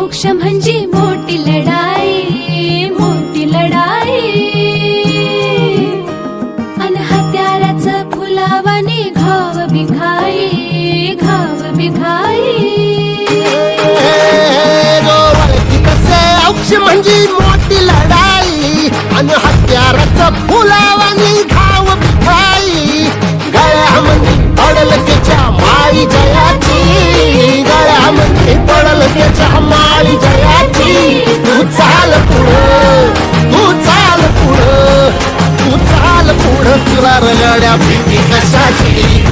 मोक्ष म्हणजे मोठी लढाई मोठी लढाई अन हत्याराचं फुलावाने घाव बिघाई घाव बिघाई औक्ष म्हणजे मोठी लढाई आणि हत्याराचं फुलावाने घाव बिखाई गळ्यामध्ये पडल तिच्या माई जयाची पडल त्याच्या जयाची तू चाल पुढं तू चाल पुढं तू चाल पुढं. तुला रगड्या भीती कशाची?